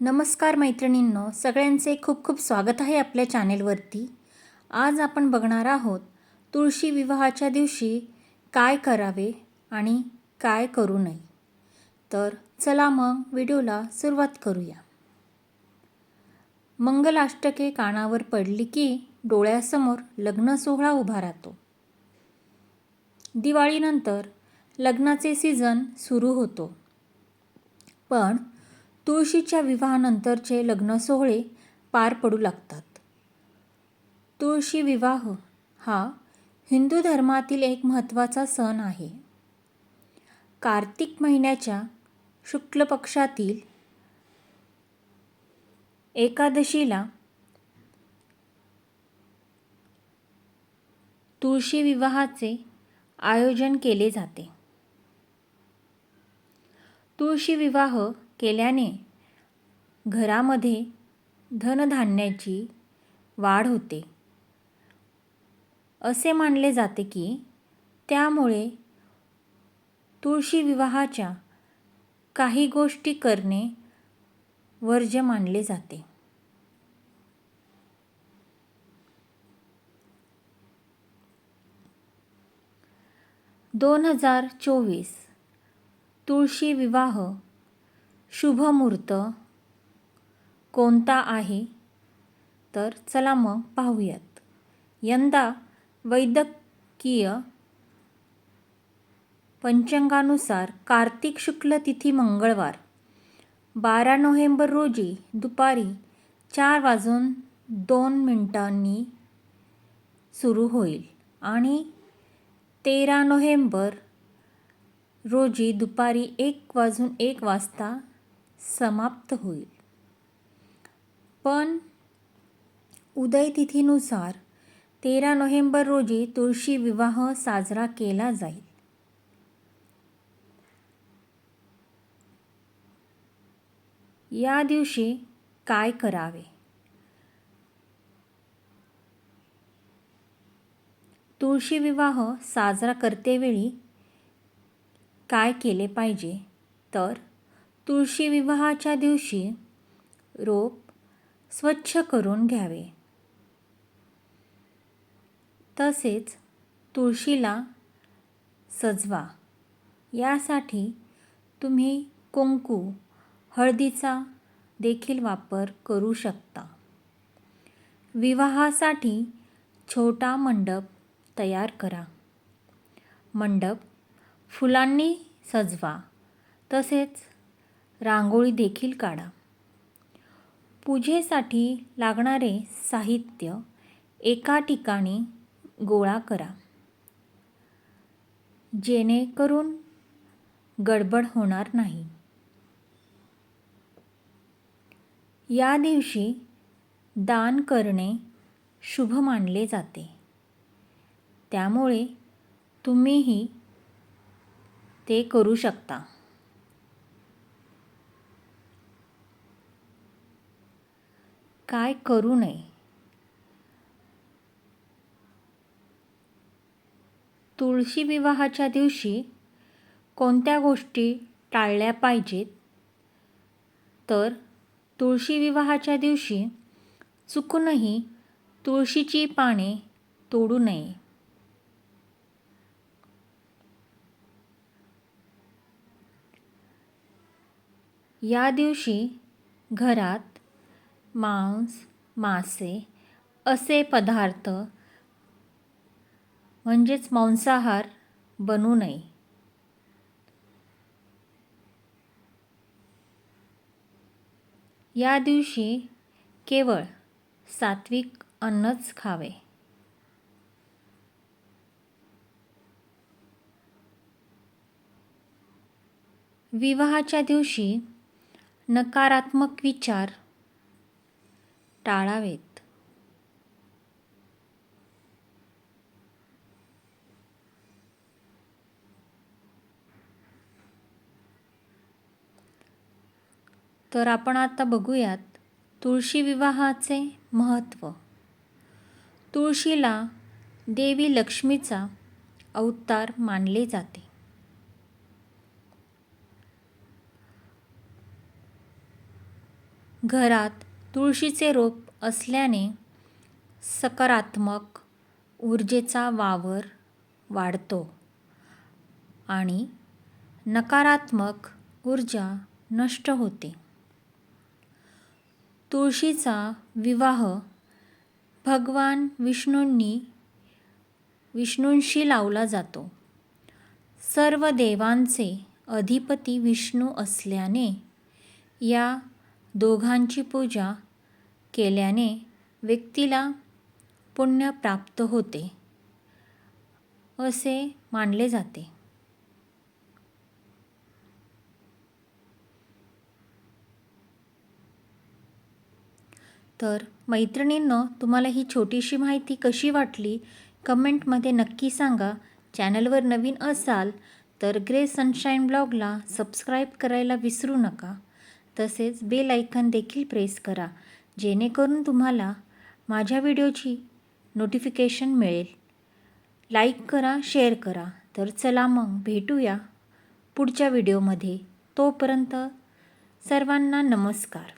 नमस्कार मैत्रिणींनो सगळ्यांचे खूप खूप स्वागत आहे आपल्या चॅनेलवरती. आज आपण बघणार आहोत तुळशी विवाहाच्या दिवशी काय करावे आणि काय करू नये. तर चला मग व्हिडिओला सुरुवात करूया. मंगलाष्टके कानावर पडली की डोळ्यासमोर लग्न सोहळा उभा राहतो. दिवाळीनंतर लग्नाचे सीझन सुरू होतो. पण तुळशीच्या विवाहानंतरचे लग्न सोहळे पार पडू लागतात. तुळशी विवाह हा हिंदू धर्मातील एक महत्त्वाचा सण आहे. कार्तिक महिन्याच्या शुक्ल पक्षातील एकादशीला तुळशी विवाहाचे आयोजन केले जाते. तुळशी विवाह केल्याने घरामध्ये धनधान्याची वाढ होते. असे मानले जाते की त्यामुळे तुळशी विवाहाच्या काही गोष्टी करणे वर्ज्य मानले जाते. दोन हजार चोवीस तुळशी विवाह शुभमुहूर्त कोणता आहे? तर चला मग पाहूयात. यंदा वैद्यकीय पंचांगानुसार कार्तिक शुक्ल तिथी मंगळवार बारा नोव्हेंबर रोजी दुपारी चार वाजून दोन मिनिटांनी सुरू होईल आणि तेरा नोव्हेंबर रोजी दुपारी एक वाजून एक वाजता समाप्त होईल. पण उदय तिथीनुसार तेरा नोव्हेंबर रोजी तुळशी विवाह साजरा केला जाईल. या दिवशी काय करावे? तुळशी विवाह साजरा करतेवेळी काय केले पाहिजे? तर तुळशी विवाहाच्या दिवशी रोप स्वच्छ करून घ्यावे. तसेच तुळशीला सजवा. यासाठी तुम्ही कुंकू हळदीचा देखील वापर करू शकता. विवाहासाठी छोटा मंडप तयार करा. मंडप फुलांनी सजवा. तसेच रांगोळी देखील काढा. पूजेसाठी लागणारे साहित्य एका ठिकाणी गोळा करा. जेणेकरून गडबड होणार नाही. या दिवशी दान करणे शुभ मानले जाते. त्यामुळे तुम्हीही ते करू शकता. काय करू नये. तुळशी विवाहाच्या दिवशी कोणत्या गोष्टी टाळल्या पाहिजेत? तर तुळशी विवाहाच्या दिवशी चुकूनही तुळशीची पाने तोडू नये. या दिवशी घरात मांस मासे असे पदार्थ म्हणजेच मांसाहार बनू नये. या दिवशी केवळ सात्विक अन्नच खावे. विवाहाच्या दिवशी नकारात्मक विचार टाळावेत. तर आपण आता बघूयात तुळशी विवाहाचे महत्त्व तुळशीला देवी लक्ष्मीचा अवतार मानले जाते. घरात तुळशीचे रोप असल्याने सकारात्मक ऊर्जेचा वावर वाढतो आणि नकारात्मक ऊर्जा नष्ट होते. तुळशीचा विवाह भगवान विष्णूंनी विष्णूंशी लावला जातो. सर्व देवांचे अधिपती विष्णू असल्याने या दोघांची पूजा केल्याने व्यक्तीला पुण्य प्राप्त होते असे मानले जाते. तर मैत्रिणींनो तुम्हाला ही छोटीशी माहिती कशी वाटली? कमेंटमध्ये नक्की सांगा. चॅनलवर नवीन असाल तर ग्रे सनशाईन ब्लॉगला सबस्क्राईब करायला विसरू नका. तसेच बेल आयकन देखील प्रेस करा जेणेकरून तुम्हाला माझ्या व्हिडिओची नोटिफिकेशन मिळेल. लाईक करा शेअर करा. तर चला मग भेटूया पुढच्या व्हिडिओमध्ये तोपर्यंत सर्वांना नमस्कार.